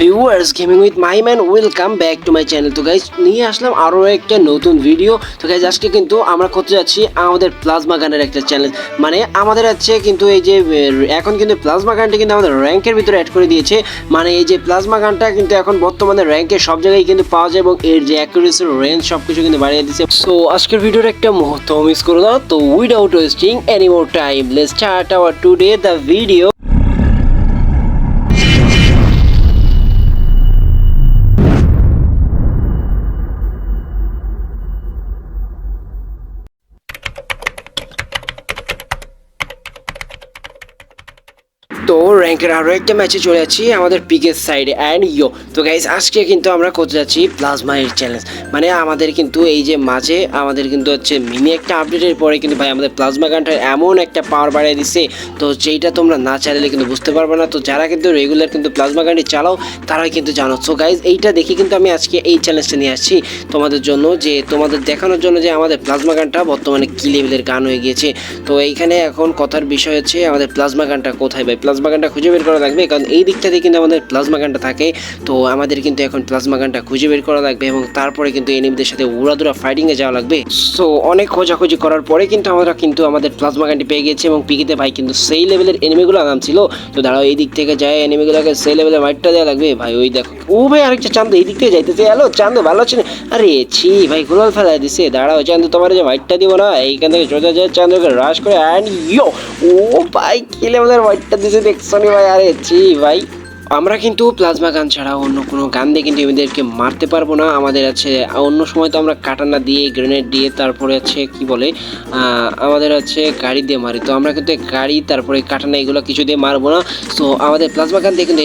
Viewers gaming with my man welcome back to my channel তো guys নিয়ে আসলাম আরও একটা নতুন ভিডিও তো গাইজ আজকে কিন্তু আমরা করতে যাচ্ছি আমাদের প্লাজমা গানের একটা চ্যালেঞ্জ মানে আমাদের আছে কিন্তু এই যে এখন কিন্তু প্লাজমা গানটা কিন্তু আমাদের র্যাঙ্কের ভিতরে অ্যাড করে দিয়েছে। মানে এই যে প্লাজমা গানটা কিন্তু এখন বর্তমানে র্যাঙ্কে সব জায়গায় কিন্তু পাওয়া যায় এবং এর যে অ্যাকুরেসি রেঞ্জ সব কিছু কিন্তু বাড়িয়ে দিচ্ছে সো আজকের ভিডিওর একটা মুহূর্ত মিস করো না। তো without wasting any more time let's start our today the video তো র্যাঙ্কের আরও একটা ম্যাচে চলে যাচ্ছি আমাদের পিকের সাইডে অ্যান্ড ইয়ো তো গাইজ আজকে কিন্তু আমরা করতে যাচ্ছি প্লাজমা এর চ্যালেঞ্জ মানে আমাদের কিন্তু এই যে মাঝে আমাদের কিন্তু হচ্ছে মিনি একটা আপডেটের পরে কিন্তু ভাই আমাদের প্লাজমা গানটা এমন একটা পাওয়ার বাড়িয়ে দিচ্ছে তো যেইটা তোমরা না চাইলে কিন্তু বুঝতে পারবে না। তো যারা কিন্তু রেগুলার কিন্তু প্লাজমা গানটি চালাও, তারাই কিন্তু জানো। সো গাইজ এইটা দেখে কিন্তু আমি আজকে এই চ্যালেঞ্জটা নিয়ে আসছি তোমাদের জন্য যে তোমাদের দেখানোর জন্য যে আমাদের প্লাজমা গানটা বর্তমানে কি লেভেলের গান হয়ে গিয়েছে। তো এইখানে এখন কথার বিষয় হচ্ছে আমাদের প্লাজমা গানটা কোথায় ভাই? গানটা খুঁজে বের করা লাগবে, কারণ এই দিকটাতে কিন্তু আমাদের প্লাজমা গানটা থাকে। তো আমাদের কিন্তু এখন প্লাজমা গানটা খুঁজে বের করা লাগবে এবং তারপরে কিন্তু এনিমিদের সাথে উড়াদুরা ফাইটিংয়ে যাওয়া লাগবে। সো অনেক খোঁজাখুঁজি করার পরে কিন্তু আমরা কিন্তু আমাদের প্লাজমা গানটি পেয়ে গেছি এবং পিকিতে ভাই কিন্তু সেই লেভেলের এনিমিগুলো নাম ছিল। তো দাঁড়াও, এই দিক থেকে যায়, এনিমিগুলোকে সেই লেভেলের মাইটটা দেওয়া লাগবে। ভাই, ওই দেখো, ও ভাই, আরেকটা চান্দ, এই দিক থেকে যাইতেছে হ্যালো, চান্দ, ভালো আছে? আরে, ছি, ভাই, গোলাল ফেলা দিছে। দাঁড়াও, চান্দ, তোমার যে মাইটটা দিব না, এইখান থেকে সোজা যায় চান্দকে রাশ করে অ্যান্ড ইয়ো ও ভাই, কি লেভেলের মাইটটা দিছে দেখছ নি ভাই আরে ছি ভাই। আমরা কিন্তু প্লাজমা গান ছাড়া অন্য কোনো গান দিয়ে কিন্তু এদেরকে মারতে পারব না। আমাদের আছে, অন্য সময় তো আমরা কাটানা দিয়ে গ্রেনেড দিয়ে, তারপরে আছে কি বলে আমাদের আছে গাড়ি দিয়ে মারি। তো আমরা কিন্তু গাড়ি, তারপরে কাটানা এগুলো কিছু দিয়ে মারবো না। সো আমাদের প্লাজমা গান দিয়ে কিন্তু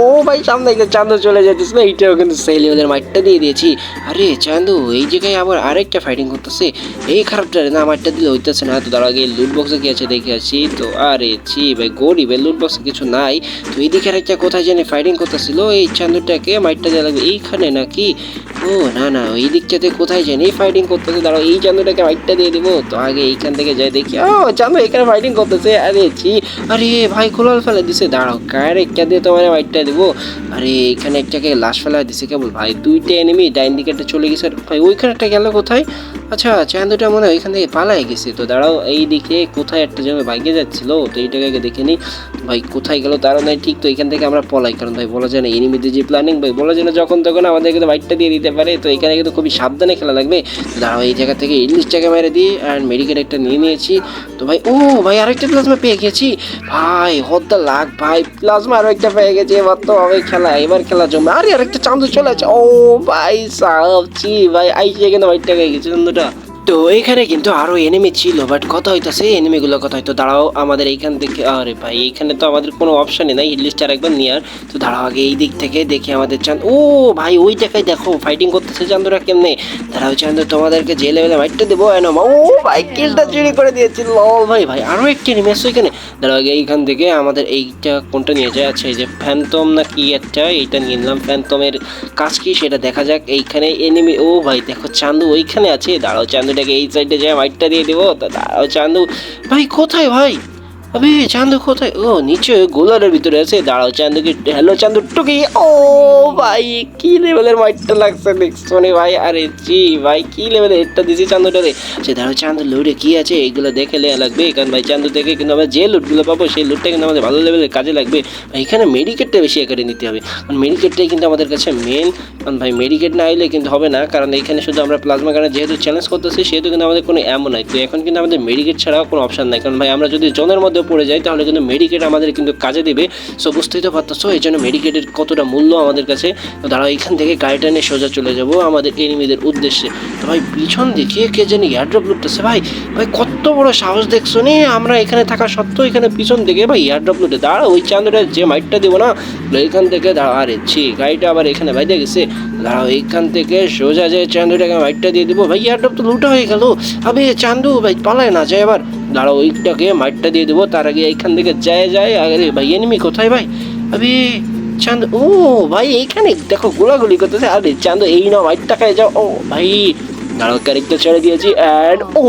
ও ভাই, সামনে একটা চান্দু চলে যাচ্ছে না এইটাও কিন্তু সেই লেভেলের মাইটটা দিয়ে দিয়েছি। আরে চান্দু, এই জায়গায় আবার আরেকটা ফাইটিং করতেছে। এই খারাপটা না মাইটটা দিলে হইতেছে না। তো দাঁড়া গিয়ে লুট বক্সে কি আছে, দেখে আসি। তো আরে ছি ভাই, গরিবের লুট বক্সে কিছু নাই। তো এইদিকে আরেকটা কোথায় জানি ফাইটিং করতেছিল এই চান্দুটাকে মাইটটা দেওয়া লাগবে। এইখানে নাকি ও, না না ওই দিকটাতে কোথায় জানি ফাইটিং করতেছে, দাঁড়াও, এই চান্দুটাকে মাইটটা দিয়ে দিব। তো আগে এইখান থেকে যাই দেখি। ও, চান্দু এখানে ফাইটিং করতেছে। আরে, ছি, আরে, ভাই, খোলাল ফেলে দিছে। দাঁড়াও কার একটা দিয়ে তোমার মাইটটা দিব। আরে, এখানে একটাকে লাশ ফেলা দিছে, কেবল ভাই। দুইটা এনিমি ডাইন দিকে একটা চলে গেছে। ভাই, ওইখানে একটা গেল কোথায়? আচ্ছা চান্দুটা মনে হয় ওইখান থেকে পালাই গেছে। তো দাঁড়াও, এই দিকে কোথায় একটা জায়গায় বাইকে যাচ্ছিল, তো এইটাকে আগে দেখে নিই। ভাই, কোথায় গেল তারও নাই, ঠিক তো এখান থেকে আমরা পলাই। কারণ ভাই, বলা যায় না এনিমিদের যে প্ল্যানিং ভাই, বলা যায় না যখন তখন আমাদের কিন্তু বাইকটা দিয়ে দিতে পারে। তো এখানে কিন্তু খুবই সাবধানে খেলা লাগবে। দাঁড়াও, এই জায়গা থেকে ইংলিশটাকে মেরে দিই অ্যান্ড মেডিকেল একটা নিয়ে নিয়েছি। তো ভাই, ও ভাই, আরেকটা প্লাজমা পেয়ে গেছি। ভাই হদ্দা লাখ ভাই প্লাজমা আরও একটা পেয়ে গেছি, এবার তো হবে খেলা, এবার খেলা জমবে। আরে, আরেকটা চান্দু চলে আছে ও ভাই সাহ জি ভাই আইসে কিন্তু ভাইটা গেছে চান্দুটা তো এখানে কিন্তু আরও এনিমি ছিল বাট কথা হইতাছে এনিমিগুলো কথা হয়তো দাঁড়াও, আমাদের এইখান থেকে, আরে ভাই, এইখানে তো আমাদের কোনো অপশনই নাই হিটলিস্টার একবার নিয়ার তো দাঁড়াও আগে এই দিক থেকে দেখি আমাদের চাঁদ। ও ভাই, ওই জায়গায় দেখো ফাইটিং করতেছে চান্দুরা কেমনে? দাঁড়াও চান্দু, তোমাদেরকে যে লেভেলে মাইটটা দেবো এনম ও ভাই কিলটা চুরি করে দিয়েছি ভাই ভাই, আরও একটি এনিমি আসছে এখানে দাঁড়াও আগে এইখান থেকে আমাদের এইটা কোনটা নিয়ে যায় আচ্ছা এই যে ফ্যান্টম না কি একটা, এইটা নিয়ে নিলাম। ফ্যান্টমের কাজ কি, সেটা দেখা যাক, এইখানে এনিমি ও ভাই, দেখো চান্দু ওইখানে আছে। দাঁড়াও চান্দুটাকে এই সাইডে যায় হোয়াইটটা দিয়ে দেবো চান্দু ভাই কোথায় ভাই? আবে চান্দু কোথায়? ও নিচে গোলারের ভিতরে আছে। দাঁড়াও, চান্দুকে হ্যালো চান্দু টুকি ও, ভাই, কি লেভেলের মাইটটা লাগছে দেখছ ভাই? আরে জি, ভাই, কি লেভেলের হেডটা দিছি চান্দুটারে? সে দাঁড়াও, চান্দু লুটে কি আছে? এগুলো দেখে লেয়া লাগবে, কারণ ভাই, চান্দু থেকে কিন্তু আমরা যে লুটগুলো পাবো, সেই লুটটা কিন্তু আমাদের ভালো লেভেলের কাজে লাগবে। ভাই, এখানে মেডিকেটটা বেশি এখানে নিতে হবে। কারণ মেডিকেটটাই কিন্তু আমাদের কাছে মেন কারণ ভাই মেডিকেট না এলে কিন্তু হবে না, কারণ এখানে শুধু আমরা প্লাজমা গানে যেহেতু চ্যালেঞ্জ করতেছি, সেহেতু কিন্তু আমাদের কোনো এমন নাই। তো এখন কিন্তু আমাদের মেডিকেট ছাড়াও কোনো অপশন নাই। কারণ ভাই, আমরা যদি জনের মধ্যে পড়ে যায়, তাহলে কিন্তু মেডিকেট আমাদের কিন্তু কাজে দেবে। সো বুঝতেই তো পারতেছো, এই জন্য মেডিকেটের কতটা মূল্য আমাদের কাছে। তো দাঁড়াও, এখান থেকে গাড়িটা নিয়ে সোজা চলে যাব আমাদের এনিমিদের উদ্দেশ্যে। তো ভাই, পিছন দিকে কে জানি এয়ারড্রপ লুটতেছে। ভাই ভাই, কত বড় সাহস দেখছ নি? আমরা এখানে থাকা সত্ত্বেও এখানে পিছন দিকে ভাই এয়ারড্রপ লুটে। দাঁড়া ওই চান্দুটা যে মাইটটা দেবো না এখান থেকে দাঁড়া আরে ছি, গাড়িটা আবার এখানে বাইরে গেছে। দাঁড়াও এইখান থেকে সোজা যে চান্দুটাকে মাইটটা দিয়ে দিবো। ভাই এয়ারড্রপ তো লুটা হয়ে গেল। আবে চান্দু ভাই, পালায় না যায় এবার। দাঁড়াও ওইটাকে মাইটটা দিয়ে দেবো, তার আগে এইখান থেকে যায় যায় আরে ভাই এনিমি কোথায়, ভাই? আবে, চাঁদ, ও, ভাই, এইখানে, দেখো, গোলাগুলি করতেছে। আরে, চাঁদ, এই না মাইটটা খায় যাও। ও, ভাই, দাঁড়াও ক্যারেক্টার ছেড়ে দিয়েছি অ্যান্ড ও,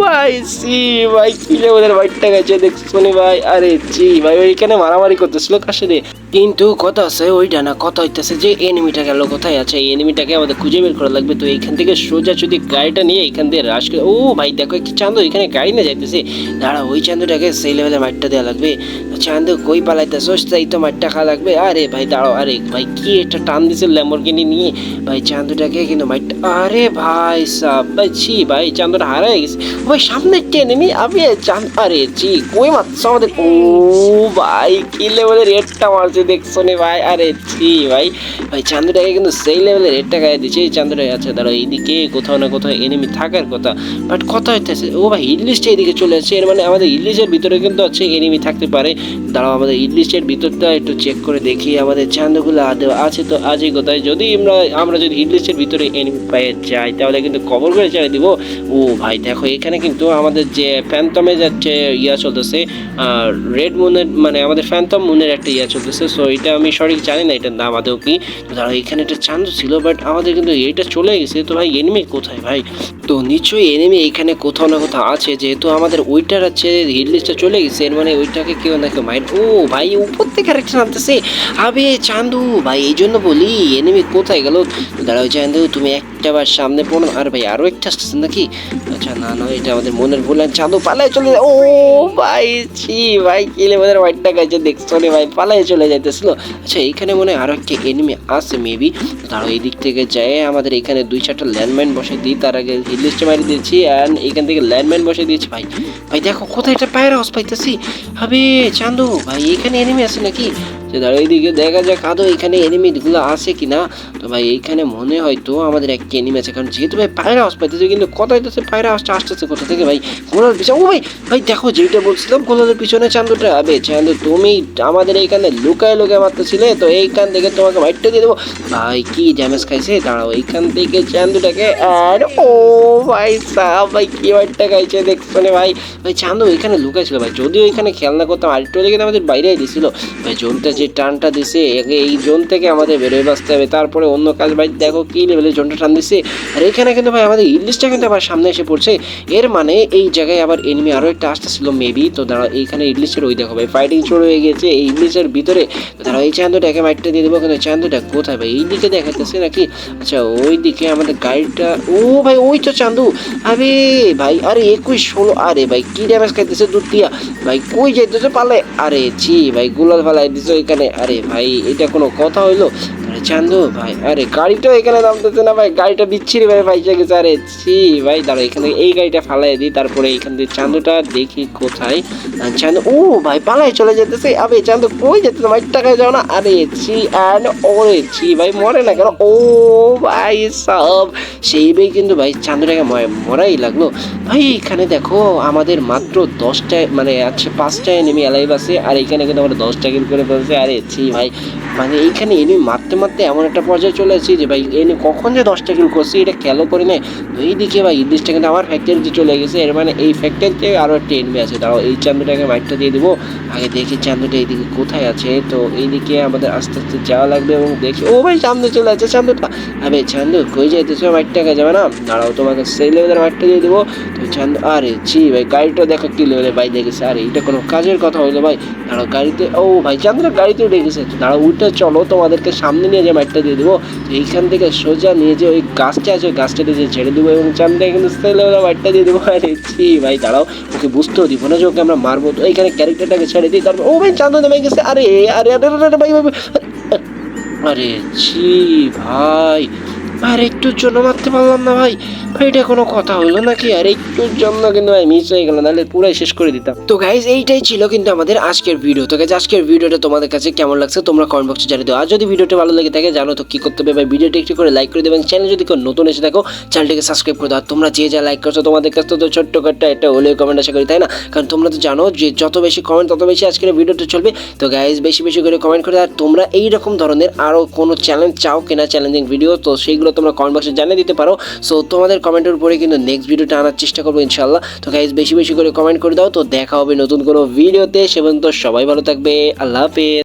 ভাই সি ভাই, কি লেভেলের মাইটটা গেছে দেখছ ভাই? আরে জি ভাই, ওইখানে মারামারি করতেছিল, কার সাথে? কিন্তু কথা আছে, ওইটা না, কথা হইতেছে যে এনিমিটা গেল, কোথায় আছে? এই এনিমিটাকে আমাদের খুঁজে বের করা লাগবে। তো এইখান থেকে সোজা যদি গাড়িটা নিয়ে এখান দিয়ে রাশ করে ও ভাই, দেখো একটি চান্দু, এখানে গাড়ি না যাইতেছে। দাঁড়া, ওই চান্দুটাকে সেই লেভেলে মাঠটা দেওয়া লাগবে। চান্দু, কই পালাইতেছ? তাই তো মাঠটা খাওয়া লাগবে। আরে ভাই, দাঁড়াও, আরে ভাই, কি একটা টান দিছে ল্যাম্বরগিনি নিয়ে। ভাই, চান্দুটাকে কিন্তু মাঠটা আরে ভাই, সাব ভাই, ছি, ভাই, চান্দুটা হারাই গেছে। ভাই সামনে একটা এনিমি আমি চান আরে জি কই মারছ আমাদের? ও ভাই, কি লেভেলের রেটটা মারছে দেখছ নে ভাই? আরে ছি ভাই। ভাই চান্দুটাকে কিন্তু সেই লেভেলের রেটটা গায়ে দিচ্ছে এই চান্দুটা আছে দাঁড়া এইদিকে কোথাও না কোথাও এনিমি থাকার কথা। বাট কথা হইতেছে, ও ভাই ইডলিশটা এইদিকে চলে আসছে এর মানে আমাদের ইডলিশের ভিতরে কিন্তু আছে এনিমি থাকতে পারে। দাঁড়াও, আমাদের ইডলিশের ভিতরটা একটু চেক করে দেখি। আমাদের চান্দগুলো আদৌ আছে তো আজই কোথায়? যদি আমরা আমরা যদি ইডলিশের ভিতরে এনিমি পেয়ে যাই, তাহলে কিন্তু কবর করে ছেড়ে দিব। ও ভাই, দেখো, এখানে কিন্তু আমাদের যে ফ্যান্টমে যাচ্ছে ইয়া চলতেছে রেড মুনের মানে আমাদের ফ্যান্টম মুনের একটা ইয়া চলতেছে। সো এটা আমি সঠিক জানি না এটার নাম আদৌ কি। দাঁড়াও, এখানে একটা চান্স ছিল বাট আমাদের কিন্তু এটা চলে গেছে। তো ভাই এনিমি কোথায় ভাই? তো নিশ্চয়ই এনিমি এখানে কোথাও না কোথাও আছে, যেহেতু আমাদের ওইটার আছে হিট লিস্টটা চলে গেছে, এর মানে ওইটাকে কেউ না কেউ মাইর, ও ভাই উপর থেকে আরেকটা নামতেছে, আবে চান্দু, ভাই এই জন্য বলি এনিমি কোথায় গেল? দাঁড়াও চান্দু, তুমি একটা বার সামনে পড়ো, আর ভাই আরও একটা আসতেছে নাকি? আচ্ছা না না, এটা আমাদের মনের ভুল চান্দু পালায় চলে যায়, ও ভাই, ছি, ভাই কিলে আমাদের হোয়াইটটা গাইছে দেখছ রে ভাই, পালায় চলে যাইতেছিল। আচ্ছা এইখানে মনে হয় আরও একটা এনিমি আছে মেবি দাঁড়াও এই দিক থেকে যায়, আমাদের এখানে দুই চারটা ল্যান্ডমাইন বসে দিই, তার আগে হিল মারি দিয়েছি অ্যান্ড এখান থেকে ল্যান্ডম্যান বসে দিয়েছি। ভাই ভাই, দেখো কোথায় একটা পায়ের হাউস পাইতেছি। হবে, চান্দু, ভাই, এখানে এনিমি আছে নাকি? যে দাঁড়া এইদিকে দেখা যাক আদৌ এখানে এনিমিগুলো আছে কি না ভাই, এইখানে মনে হয়তো আমাদের একটা এনিমি আছে। কারণ যেহেতু ভাই পায়রা হাউস পাইতেছে, কিন্তু কোথায় তো পায়ের হাউসটা আসতেছে, কোথা থেকে ভাই? গোলার পিছনে ও ভাই ভাই, দেখো যেটা বলছিলাম গোলার পিছনে চান্দুটা। আবে, চান্দু, তুমি আমাদের এইখানে লুকায় লুকায় মারতেছিলে, তো এইখান থেকে তোমাকে মাইটটা দিয়ে দেবো। ভাই, কি ড্যামেজ খাইছে? দাঁড়াও, এইখান থেকে চান্দুটাকে আর ও ভাই সাহ ভাই, কি মাইটটা খাইছে দেখছ না ভাই? ভাই, চান্দু এখানে লুকাইছিল ভাই। যদিও এখানে খেলনা করতাম আরেকটু হলে কিন্তু আমাদের বাইরে দিছিল। ভাই, জোনটা যে টানটা দিছে একে এই জোন থেকে আমাদের বেরোয় বাঁচতে হবে। তারপরে অন্য কাজ ভাই, দেখো কি লেভেলে জোনটা টান দিছে। আর এখানে কিন্তু ভাই আমাদের ইলিশটা কিন্তু আবার সামনে এসে পড়ছে। এর মানে এই জায়গায় আবার এনিমি আরও একটা আসতেছিল মেবি তো দাঁড়া এইখানে ইংলিশের ওই দেখো ভাই ফাইটিং শুরু হয়ে গেছে এই ইংলিশের ভিতরে। তো দাঁড়া এই চান্দুটাকে মাইটটা দিয়ে দেবো, কিন্তু চান্দুটা কোথায় ভাই? এই দিকে দেখাতেছে নাকি? আচ্ছা ওই দিকে আমাদের গাড়িটা, ও ভাই, ওই তো চান্দু আরে ভাই, আরে একুশ ষোলো, আরে ভাই, কি ড্যামেজ খাইতেছে দূর দিয়া ভাই, কই যাইতেছে পালে আরে ছি ভাই গুলাল ফালাই দিছো এখানে আরে ভাই, এটা কোনো কথা হইল? আরে চান্দু ভাই, আরে গাড়িটাও এখানে নামতেছে না ভাই, গাড়িটা বিচ্ছিরি ভাই পাইছে গেছে, আরে ছি ভাই দাঁড়া এখানে এই গাড়িটা ফালাই দিই, তারপরে এখান থেকে চান্দুটা দেখি কোথায়। চান্দু, ও ভাই, পালাই চলে যেতেছে, আবে চান্দু, কই যেতেছে ভাই টাকায় যাও না? আরে ছি অ্যান্ড ওরে ছি ভাই, মরে না কেন? ও ভাই, সব। সেই ভাই কিন্তু ভাই, চান্দুটাকে মরাই লাগল। ভাই, এখানে দেখো, আমাদের মাত্র দশটা মানে আছে পাঁচটায় এনিমি অ্যালাইভ আছে, আর এখানে কিন্তু আমরা দশটা কিল করে ফেলছে, আরে ছি ভাই। মানে এইখানে এনিমি মারতে মারতে এমন একটা পর্যায়ে চলে এসেছি যে ভাই, এনে কখন যে দশটা কিল করছি, এটা খেয়ালও করি নাই। এইদিকে ভাই ইলিশটা কিন্তু আমার ফ্যাক্টরিতে চলে গেছে। এর মানে এই ফ্যাক্টরিতে আরও একটা এনবি আছে। দাঁড়াও, এই চান্দুটাকে মাইকটা দিয়ে দেবো। আগে দেখি চান্দুটা এইদিকে কোথায় আছে। তো এইদিকে আমাদের আস্তে আস্তে যাওয়া লাগবে এবং দেখি, ও ভাই চান্দু চলে আছে চান্দুটা। আরে চান্দু, কই যাইতেছো? মাইকটাকে যাবে না? দাঁড়াও, তোমাকে সেই লেভেলের মাইকটা দিয়ে দেবো। তো চান্দু, আরে, ছি ভাই, গাড়িটা দেখো কি লেভেলে ভাই দেখেছে আরে, এটা কোনো কাজের কথা হইল ভাই। দাঁড়াও, গাড়িতে, ও ভাই চান্দুরা গাড়িতে উঠে গেছে। দাঁড়াও, উঠে চলো, তোমাদেরকে সামনে নিয়ে যে মাটিটা দিয়ে দেবো এইখান থেকে সোজা নিয়ে যে ওই গাছটা আছে ওই গাছটাতে যে ছেড়ে দেবো এবং চান থেকে কিন্তু সেলে লেভেলের মাইকটা দিয়ে দেবো আরে ছি ভাই দাঁড়াও ওকে বুঝতেও দিব না যে ওকে আমরা মারবো তো এইখানে ক্যারেক্টারটাকে ছেড়ে দিই তারপর ও ভাই চান্দু নেমে গেছে আরে আরে আরে আরে, ভাই ভাই। আরে ছি ভাই আর একটুর জন্য মারতে পারলাম না ভাই। এটা কোনো কথা হলো নাকি? আর একটুর জন্য কিন্তু ভাই মিস হয়ে গেল, নাহলে পুরাই শেষ করে দিতাম। তো গাইজ এইটাই ছিল কিন্তু আমাদের আজকের ভিডিও তো গাইজ আজকের ভিডিওটা তোমাদের কাছে কেমন লাগছে তোমরা কমেন্ট বক্সে জানিয়ে দাও। আর যদি ভিডিওটা ভালো লেগে থাকে, জানো তো কি করতে হবে। ভাই ভিডিওটা একটু করে লাইক করে দেবে এবং চ্যানেল যদি কেউ নতুন এসে থাকো চ্যানেলটাকে সাবস্ক্রাইব করে দাও। তোমরা যে যা লাইক করছ, তোমাদের কাছে তো ছোট্ট একটা একটা হলেও কমেন্ট আশা করি, তাই না? কারণ তোমরা তো জানো যে যত বেশি কমেন্ট তত বেশি আজকের ভিডিওটা চলবে। তো গাইজ বেশি বেশি করে কমেন্ট করে আর তোমরা এই রকম ধরনের আরও কোনো চ্যালেঞ্জ চাও কিনা চ্যালেঞ্জিং ভিডিও তো সেইগুলো তোমরা কমেন্ট বক্সে জানিয়ে দিতে পারো। সো তোমাদের কমেন্টের উপরে কিন্তু নেক্সট ভিডিওটা আনার চেষ্টা করব ইনশাল্লাহ তো গাইজ বেশি বেশি করে কমেন্ট করে দাও। তো দেখা হবে নতুন কোনো ভিডিওতে সে পর্যন্ত সবাই ভালো থাকবে। আল্লাহ হাফেজ।